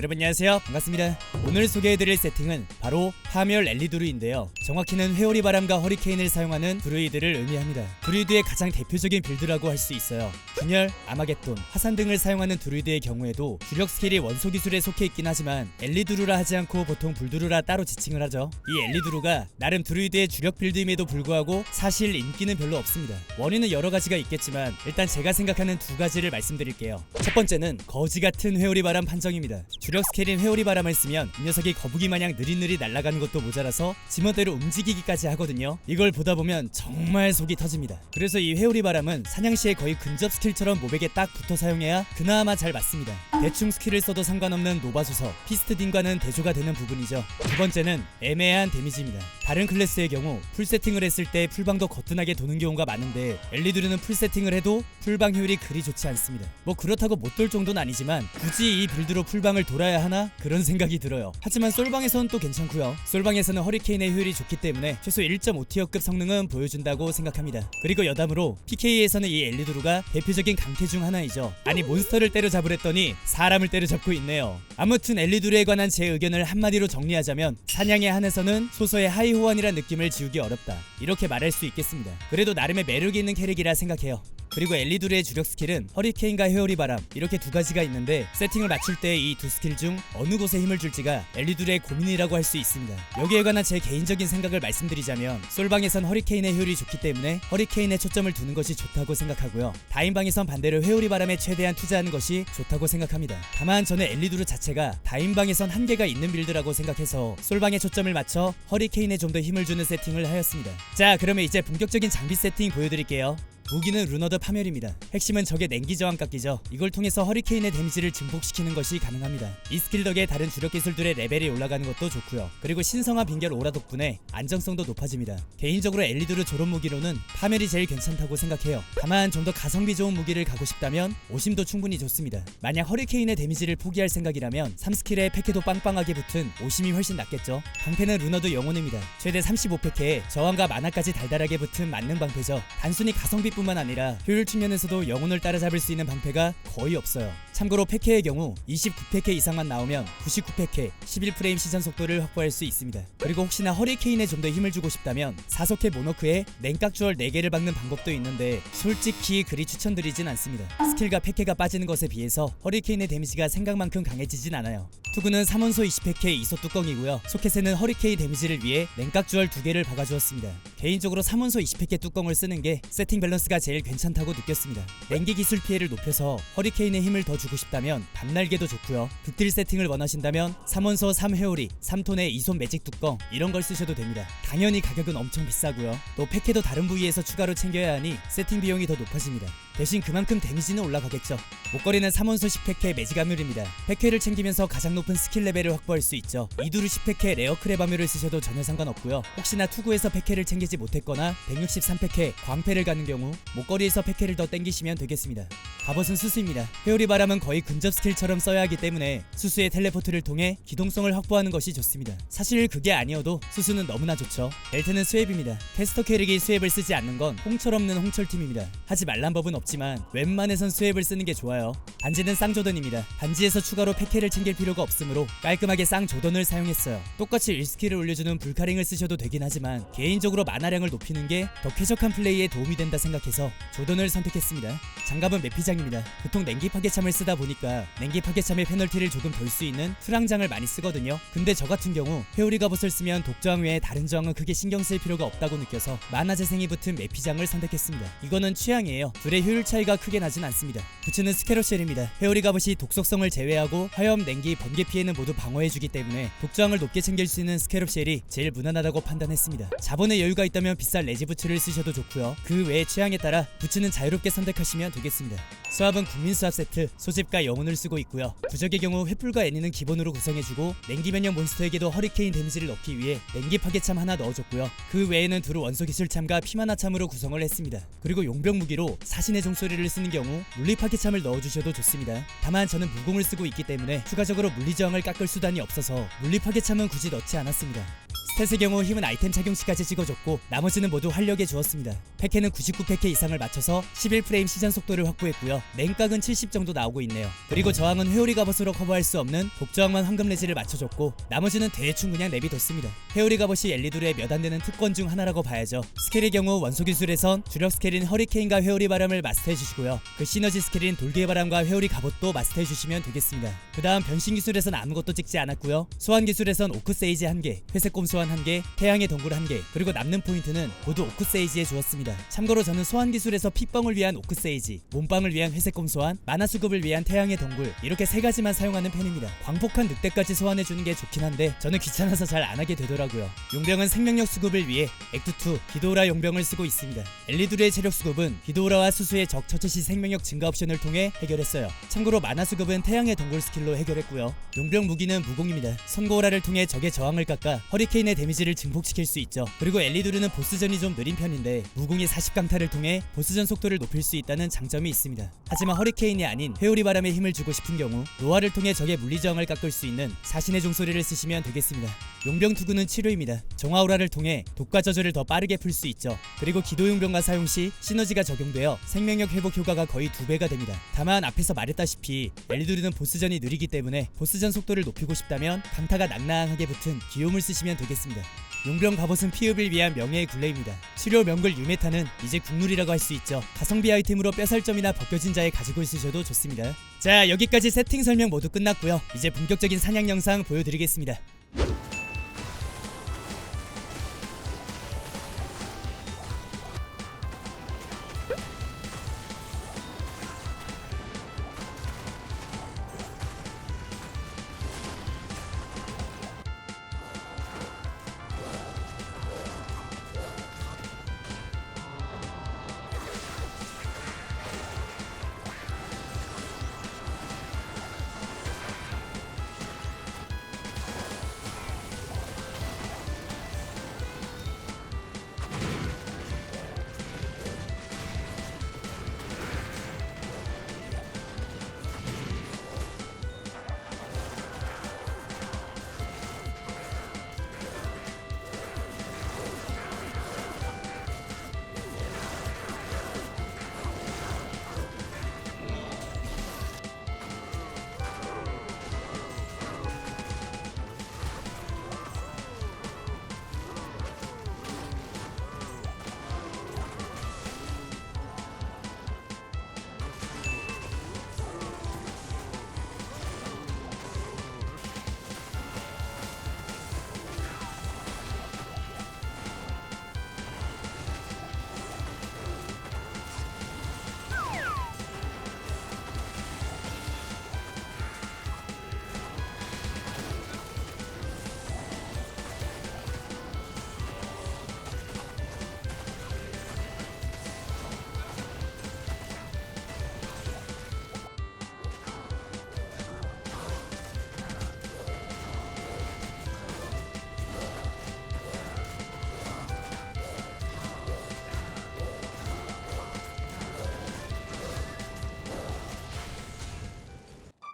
여러분 안녕하세요. 반갑습니다. 오늘 소개해드릴 세팅은 바로 파멸 엘리두루인데요. 정확히는 회오리 바람과 허리케인을 사용하는 드루이드를 의미합니다. 드루이드의 가장 대표적인 빌드라고 할 수 있어요. 분열, 아마겟돈, 화산 등을 사용하는 드루이드의 경우에도 주력 스킬이 원소 기술에 속해 있긴 하지만 엘리두루라 하지 않고 보통 불두루라 따로 지칭을 하죠. 이 엘리두루가 나름 드루이드의 주력 빌드임에도 불구하고 사실 인기는 별로 없습니다. 원인은 여러 가지가 있겠지만 일단 제가 생각하는 두 가지를 말씀드릴게요. 첫 번째는 거지 같은 회오리 바람 판정입니다 주력 스킬인 회오리 바람을 쓰면 이 녀석이 거북이 마냥 느릿느릿 날아가는 것도 모자라서 지멋대로 움직이기까지 하거든요. 이걸 보다 보면 정말 속이 터집니다. 그래서 이 회오리 바람은 사냥 시에 거의 근접 스킬처럼 모백에 딱 붙어 사용해야 그나마 잘 맞습니다. 대충 스킬을 써도 상관없는 노바소서 피스트딘과는 대조가 되는 부분이죠. 두 번째는 애매한 데미지입니다. 다른 클래스의 경우 풀 세팅을 했을 때 풀방도 거뜬하게 도는 경우가 많은데 엘리드르는 풀 세팅을 해도 풀방 효율이 그리 좋지 않습니다. 뭐 그렇다고 못 돌 정도는 아니지만 굳이 이 빌드로 풀방을 돌아 야 하나? 그런 생각이 들어요. 하지만 솔방에선 또 괜찮고요. 솔방에서는 허리케인의 효율이 좋기 때문에 최소 1.5티어급 성능은 보여준다고 생각합니다. 그리고 여담으로 PK에서는 이 엘리드루가 대표적인 강태 중 하나이죠. 아니 몬스터를 때려잡으랬더니 사람을 때려잡고 있네요. 아무튼 엘리드루에 관한 제 의견을 한마디로 정리하자면 사냥에 한해서는 소서의 하이호환이란 느낌을 지우기 어렵다. 이렇게 말할 수 있겠습니다. 그래도 나름의 매력이 있는 캐릭이라 생각해요 그리고 엘리두르의 주력 스킬은 허리케인과 회오리 바람 이렇게 두 가지가 있는데 세팅을 맞출 때 이 두 스킬 중 어느 곳에 힘을 줄지가 엘리두르의 고민이라고 할 수 있습니다. 여기에 관한 제 개인적인 생각을 말씀드리자면 솔방에선 허리케인의 효율이 좋기 때문에 허리케인에 초점을 두는 것이 좋다고 생각하고요. 다인방에선 반대로 회오리 바람에 최대한 투자하는 것이 좋다고 생각합니다. 다만 저는 엘리두르 자체가 다인방에선 한계가 있는 빌드라고 생각해서 솔방에 초점을 맞춰 허리케인에 좀 더 힘을 주는 세팅을 하였습니다. 자 그러면 이제 본격적인 장비 세팅 보여드릴게요. 무기는 루너드 파멸입니다. 핵심은 적의 냉기 저항 깎기죠. 이걸 통해서 허리케인의 데미지를 증폭시키는 것이 가능합니다. 이 스킬 덕에 다른 주력 기술들의 레벨이 올라가는 것도 좋고요. 그리고 신성화 빙결 오라 덕분에 안정성도 높아집니다. 개인적으로 엘리드르 조론 무기로는 파멸이 제일 괜찮다고 생각해요. 다만 좀 더 가성비 좋은 무기를 가고 싶다면 오심도 충분히 좋습니다. 만약 허리케인의 데미지를 포기할 생각이라면 3스킬에 패키도 빵빵하게 붙은 오심이 훨씬 낫겠죠. 방패는 루너드 영혼입니다. 최대 35패키에 저항과 만화까지 달달하게 붙은 만능 방패죠. 단순히 가성비 뿐만 아니라 효율 측면에서도 영혼을 따라잡을 수 있는 방패가 거의 없어요. 참고로 패케의 경우 29패케 이상만 나오면 99패케 11프레임 시선 속도를 확보할 수 있습니다. 그리고 혹시나 허리케인에 좀 더 힘을 주고 싶다면 4속회 모노크에 냉각 주얼 4개를 박는 방법도 있는데 솔직히 그리 추천드리진 않습니다. 스킬과 패케가 빠지는 것에 비해서 허리케인의 데미지가 생각만큼 강해지진 않아요. 투구는 3원소 20패케 이소 뚜껑이고요. 소켓에는 허리케인 데미지를 위해 냉각 주얼 2개를 박아주었습니다. 개인적으로 3원소 20패케 뚜껑을 쓰는 게 세팅 밸런스가 제일 괜찮다고 느꼈습니다. 냉기 기술 피해를 높여서 허리케인에 힘을 더 주고 싶다면 밤날개도 좋고요. 극딜 세팅을 원하신다면 3원소 3회오리, 3톤의 2손 매직 뚜껑 이런 걸 쓰셔도 됩니다. 당연히 가격은 엄청 비싸고요. 또 패케도 다른 부위에서 추가로 챙겨야 하니 세팅 비용이 더 높아집니다. 대신 그만큼 데미지는 올라가겠죠. 목걸이는 3원소 10패케 매직 암율입니다. 패케를 챙기면서 가장 높은 스킬 레벨을 확보할 수 있죠. 이두루 10패케 레어 크랩 암율을 쓰셔도 전혀 상관없고요. 혹시나 투구에서 패케를 챙기 지 못했거나 163패케 광패를 가는 경우 목걸이에서 패케를 더 땡기시면 되겠습니다. 갑옷은 수수입니다. 회오리 바람은 거의 근접 스킬처럼 써야 하기 때문에 수수의 텔레포트를 통해 기동성을 확보하는 것이 좋습니다. 사실 그게 아니어도 수수는 너무나 좋죠. 벨트는 스웹입니다. 캐스터 캐릭이 스웹을 쓰지 않는 건 홍철 없는 홍철팀입니다. 하지 말란 법은 없지만 웬만해선 스웹을 쓰는 게 좋아요. 반지는 쌍조던입니다. 반지에서 추가로 패케를 챙길 필요가 없으므로 깔끔하게 쌍조던을 사용했어요. 똑같이 1스킬을 올려주는 불카링을 쓰셔도 되긴 하지만 개인적으로 만화량을 높이는 게 더 쾌적한 플레이에 도움이 된다 생각해서 조던을 선택했습니다. 장갑은 매피장 입니다. 보통 냉기 파괴참을 쓰다 보니까 냉기 파괴참의 페널티를 조금 덜 수 있는 트랑장을 많이 쓰거든요. 근데 저 같은 경우 회오리 갑옷을 쓰면 독저항 외에 다른 저항은 크게 신경 쓸 필요가 없다고 느껴서 만화 재생이 붙은 매피장을 선택했습니다. 이거는 취향이에요. 둘의 효율 차이가 크게 나진 않습니다. 부츠는 스케로쉘입니다. 회오리 갑옷이 독속성을 제외하고 화염, 냉기, 번개 피해는 모두 방어해주기 때문에 독저항을 높게 챙길 수 있는 스케롭쉘이 제일 무난하다고 판단했습니다. 자본에 여유가 있다면 비싼 레지 부츠를 쓰셔도 좋고요. 그 외의 취향에 따라 부츠는 자유롭게 선택하시면 되겠습니다. 수압은 국민 수압 세트, 소집과 영혼을 쓰고 있고요. 부적의 경우 횃불과 애니는 기본으로 구성해주고 냉기 면역 몬스터에게도 허리케인 데미지를 넣기 위해 냉기 파괴참 하나 넣어줬고요. 그 외에는 두루 원소 기술참과 피마나 참으로 구성을 했습니다. 그리고 용병 무기로 사신의 종소리를 쓰는 경우 물리 파괴참을 넣어주셔도 좋습니다. 다만 저는 무공을 쓰고 있기 때문에 추가적으로 물리 저항을 깎을 수단이 없어서 물리 파괴참은 굳이 넣지 않았습니다. 스탯의 경우 힘은 아이템 착용시까지 찍어줬고 나머지는 모두 활력에 주었습니다. 패케는 99패케 이상을 맞춰서 11프레임 시전 속도를 확보했고요. 냉각은 70 정도 나오고 있네요. 그리고 저항은 회오리 갑옷으로 커버할 수 없는 독저항만 황금 레지를 맞춰줬고 나머지는 대충 그냥 내비뒀습니다. 회오리 갑옷이 엘리두르의 몇 안 되는 특권 중 하나라고 봐야죠. 스킬의 경우 원소 기술에선 주력 스킬인 허리케인과 회오리 바람을 마스터해 주시고요. 그 시너지 스킬인 돌기의 바람과 회오리 갑옷도 마스터해 주시면 되겠습니다. 그 다음 변신 기술에선 아무것도 찍지 않았고요. 소환 기술에선 오크 세이지 1개, 회색곰소환 계단 1개, 태양의 동굴 한 개, 그리고 남는 포인트는 모두 오크세이지에 주었습니다. 참고로 저는 소환 기술에서 핏방을 위한 오크세이지, 몸빵을 위한 회색곰 소환, 만화 수급을 위한 태양의 동굴 이렇게 세 가지만 사용하는 편입니다. 광폭한 늑대까지 소환해 주는 게 좋긴 한데 저는 귀찮아서 잘 안 하게 되더라고요. 용병은 생명력 수급을 위해 액트2 기도우라 용병을 쓰고 있습니다. 엘리두르의 체력 수급은 기도우라와 수수의 적 처치 시 생명력 증가 옵션을 통해 해결했어요. 참고로 만화 수급은 태양의 동굴 스킬로 해결했고요. 용병 무기는 무공입니다. 선고라를 통해 적의 저항을 깎아 허리케인의 데미지를 증폭시킬 수 있죠. 그리고 엘리두르는 보스전이 좀 느린 편인데 무공의 40강타를 통해 보스전 속도를 높일 수 있다는 장점이 있습니다. 하지만 허리케인이 아닌 회오리 바람에 힘을 주고 싶은 경우 노화를 통해 적의 물리 저항을 깎을 수 있는 사신의 종소리를 쓰시면 되겠습니다. 용병 투구는 치료입니다. 정화오라를 통해 독과 저주를 더 빠르게 풀 수 있죠. 그리고 기도 용병과 사용 시 시너지가 적용되어 생명력 회복 효과가 거의 두 배가 됩니다. 다만 앞에서 말했다시피 엘리두르는 보스전이 느리기 때문에 보스전 속도를 높이고 싶다면 강타가 낭낭하게 붙은 기욤을 쓰시면 되겠 습니다. 용병 갑옷은 피읍을 위한 명예의 굴레입니다. 치료 명글 유메타는 이제 국룰이라고 할 수 있죠. 가성비 아이템으로 뼈살 점이나 벗겨진 자에 가지고 있으셔도 좋습니다. 자 여기까지 세팅 설명 모두 끝났고요. 이제 본격적인 사냥 영상 보여드리겠습니다.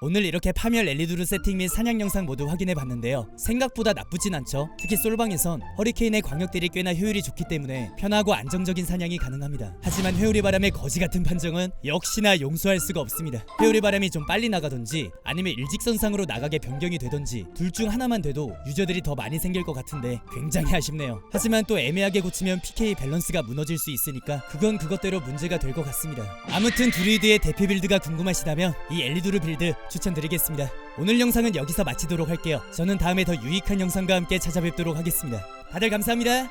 오늘 이렇게 파멸 엘리두르 세팅 및 사냥 영상 모두 확인해 봤는데요. 생각보다 나쁘진 않죠. 특히 솔방에선 허리케인의 광역들이 꽤나 효율이 좋기 때문에 편하고 안정적인 사냥이 가능합니다. 하지만 회오리 바람의 거지 같은 판정은 역시나 용서할 수가 없습니다. 회오리 바람이 좀 빨리 나가던지 아니면 일직선상으로 나가게 변경이 되던지 둘 중 하나만 돼도 유저들이 더 많이 생길 것 같은데 굉장히 아쉽네요. 하지만 또 애매하게 고치면 PK 밸런스가 무너질 수 있으니까 그건 그것대로 문제가 될 것 같습니다. 아무튼 드루이드의 대표 빌드가 궁금하시다면 이 엘리두르 빌드 추천드리겠습니다. 오늘 영상은 여기서 마치도록 할게요. 저는 다음에 더 유익한 영상과 함께 찾아뵙도록 하겠습니다. 다들 감사합니다.